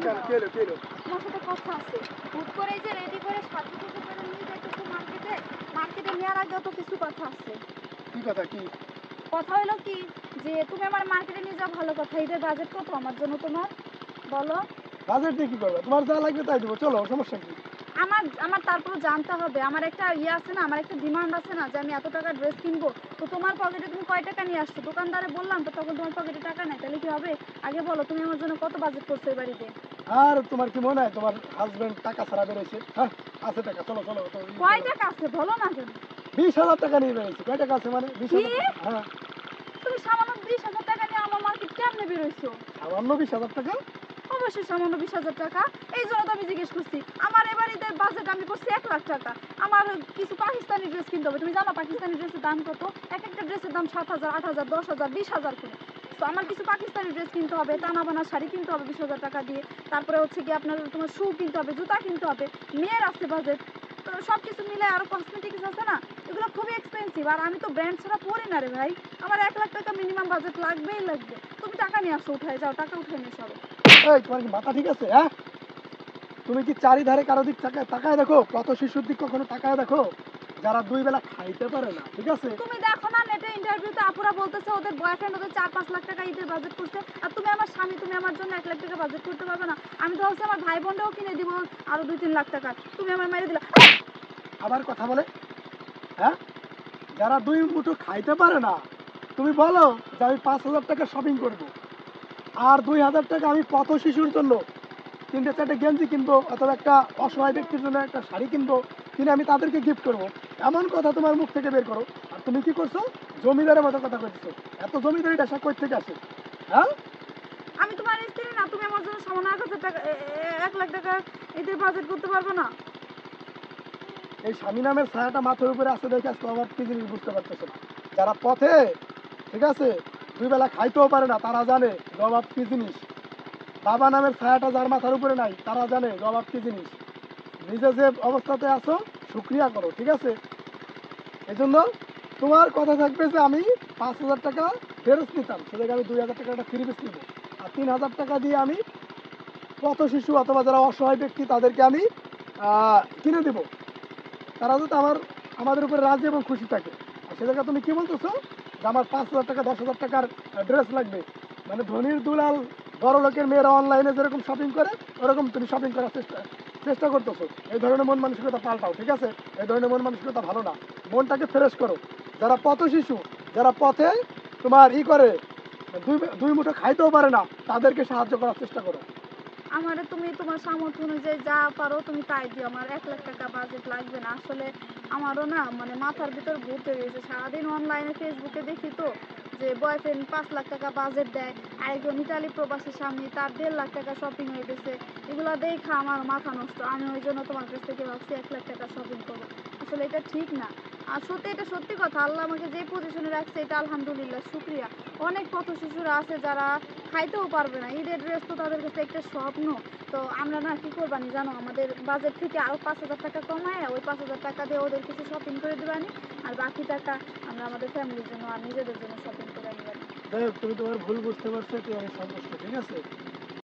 তোমার সাথে কথা আছে। হুট করে যে রেডি করে সাথে সাথে করে নিয়ে যাইতেছো মার্কেটে মার্কেটে নেওয়ার আগে তো কিছু কথা আছে। কি কথা কি? কথা হলো কি? যে তুমি আমার মার্কেটে নিয়ে যাও ভালো কথা এদের বাজেট কত? আমার জন্য তোমার? বলো। বাজেট দিয়ে কি করবে? তোমার যা লাগবে তাই দেবো। চলো সমস্যা কি? আমার আমার তারপরে জানতে হবে। আমার একটা ইয়ে আছে না আমার একটা ডিমান্ড আছে না যে আমি এত টাকা ড্রেস কিনবো। তো তোমার পকেটে তুমি কয় টাকা নিয়ে আসছো? দোকানদারে বললাম তো তখন তোমার পকেটে টাকা নাই। তাহলে কি হবে? আগে বলো তুমি আমার জন্য কত বাজেট করছ এই বাড়িতে? আর তোমার কি মনে হয় তোমার হাজবেন্ড টাকা ছাড়া বেরোয়েছে হ্যাঁ আছে টাকা চলো চলো। কয় টাকা আছে? বলো না কেন বিশ হাজার টাকা নিয়ে বেরোয়েছে কয় টাকা আছে মানে? বিশ হাজার? হ্যাঁ। তুমি সামান্য বিশ হাজার টাকা নিয়ে আমার মার্কেট কেমনে বেরোইছো? সামান্য বিশ হাজার টাকা? অবশ্যই সামান্য বিশ হাজার টাকা। এই জন্য তো আমি জিজ্ঞেস করছি আমার বাজেট আমি করছি এক লাখ টাকা। আমার কিছু পাকিস্তানি ড্রেস কিনতে হবে। তুমি জানো পাকিস্তানি ড্রেসের দাম কত? এক একটা ড্রেসের দাম সাত হাজার, আট হাজার, দশ হাজার, বিশ হাজার করে। তো আমার কিছু পাকিস্তানি ড্রেস কিনতে হবে টানা বানা শাড়ি কিনতে হবে বিশ হাজার টাকা দিয়ে। তারপরে হচ্ছে কি আপনার তোমার শু কিনতে হবে, জুতা কিনতে হবে। মেয়ের আছে বাজেট তো সব কিছু মিলে আরও কসমেটিক্স আছে না? এগুলো খুবই এক্সপেন্সিভ আর আমি তো ব্র্যান্ড ছাড়া পরি না রে ভাই। আমার এক লাখ টাকা মিনিমাম বাজেট লাগবেই লাগবে। তুমি টাকা নিয়ে আসো, উঠায় যাও, টাকা উঠায় নিয়ে সরো এই, তোমার কি মাথা ঠিক আছে হ্যাঁ? তুমি কি চারিধারে কারও দিক তাকায় তাকায় দেখো? কত শিশুর দিক কখনো তাকায় দেখো? যারা দুই বেলা খাইতে পারে না ঠিক আছে? তুমি দেখো না নেটে ইন্টারভিউতে আপুরা বলতেছে ওদের বয়ফ্রেন্ড ওদের চার পাঁচ লাখ টাকা ঈদের বাজেট করছে আর তুমি আমার স্বামী তুমি আমার জন্য এক লাখ টাকা বাজেট করতে পারবে না। আমি তো ভাবছি আমার ভাই বোনটাও কিনে দিব আরও দুই তিন লাখ টাকা। তুমি আমার মেরে দিলা। আবার কথা বলে? হ্যাঁ? যারা দুই মুঠো খাইতে পারে না তুমি বলো যে আমি পাঁচ হাজার টাকা শপিং করব। আর দুই হাজার টাকা আমি পথ শিশুর জন্য তিনটে চারটে গেঞ্জি কিনবো অথবা একটা অসহায় ব্যক্তির জন্য একটা শাড়ি কিনবো কিনে আমি তাদেরকে গিফট করব। এমন কথা তোমার মুখ থেকে বের করো। আর তুমি কি করছ? জমিদারের মতো কথা কইছো এত জমিদারি ডাসা কই থেকে আসে? হ্যাঁ? আমি তোমার স্ত্রী না তুমি আমার জন্য সামান্য এক হাজার টাকা এক লাখ টাকা ঈদের বাজেট করতে পারবে না। এই স্বামী নামের ছায়াটা মাথার উপরে আছে দেখে আজকে আমার কি জিনিস বুঝতে পারতেছে না। যারা পথে ঠিক আছে দুই বেলা খাইতেও পারে না তারা জানে জবাব কি জিনিস। বাবা নামের ছায়াটা যার মাথার উপরে নাই, তারা জানে জবাব কি জিনিস। নিজে যে অবস্থাতে আছো, শুক্রিয়া করো, ঠিক আছে? এই জন্য তোমার কথা থাকবে যে আমি পাঁচ হাজার টাকা ফেরত নিতাম। সেটাকে আমি দুই হাজার টাকা একটা ফ্রি নিব আর তিন হাজার টাকা দিয়ে আমি পথ শিশু অথবা যারা অসহায় ব্যক্তি, তাদেরকে আমি কিনে দেবো। তারা যাতে আমার, আমাদের উপরে রাজি এবং খুশি থাকে। আর সে জায়গায় তুমি কি বলতেছো? যে আমার পাঁচ হাজার টাকা, দশ হাজার টাকার ড্রেস লাগবে। মানে ধনির দুলাল বড় লোকের মেয়েরা অনলাইনে যেরকম শপিং করে, ওরকম তুমি শপিং করার চেষ্টা চেষ্টা করতেছো। এই ধরনের মন মানসিকতা পাল্টাও, ঠিক আছে? এই ধরনের মন মানসিকতা ভালো না। মনটাকে ফ্রেশ করো। যারা পথ শিশু, যারা পথে তোমার ই করে, দুই দুই মুঠো খাইতেও পারে না, তাদেরকে সাহায্য করার চেষ্টা করো। আমারে তুমি তোমার সামর্থ্য অনুযায়ী যা পারো তুমি তাই দিও। আমার এক লাখ টাকা বাজেট লাগবে না। আসলে আমারও না মানে মাথার ভিতর ভূত হয়ে গেছে সারাদিন অনলাইনে ফেসবুকে দেখি তো যে বয়ফ্রেন্ড পাঁচ লাখ টাকা বাজেট দেয়, আরেকজন ইটালি প্রবাসী স্বামী, তার দেড় লাখ টাকা শপিং হয়ে গেছে। এগুলো দেখা আমার মাথা নষ্ট। আমি ওই জন্য তোমার কাছ থেকে ভাবছি এক লাখ টাকা শপিং করব। আসলে এটা ঠিক না। আর সত্যি, এটা সত্যি কথা। আল্লাহ আমাকে যে পজিশনে রাখছে, এটা আলহামদুলিল্লাহ, শুক্রিয়া। অনেক পথ শিশুরা আছে যারা খাইতেও পারবে না। ঈদের ড্রেস তো তাদের কাছে একটা স্বপ্ন। তো আমরা না কি করবানি জানো, আমাদের বাজেট থেকে আরও পাঁচ হাজার টাকা কমায়, ওই পাঁচ হাজার টাকা দিয়ে ওদের কিছু শপিং করে দেবানি আর বাকি টাকা আমরা আমাদের ফ্যামিলির জন্য আর নিজেদের জন্য শপিং করে আনবানি তুমি তোমার ভুল বুঝতে পারছ এতে আমি সন্তুষ্ট, ঠিক আছে?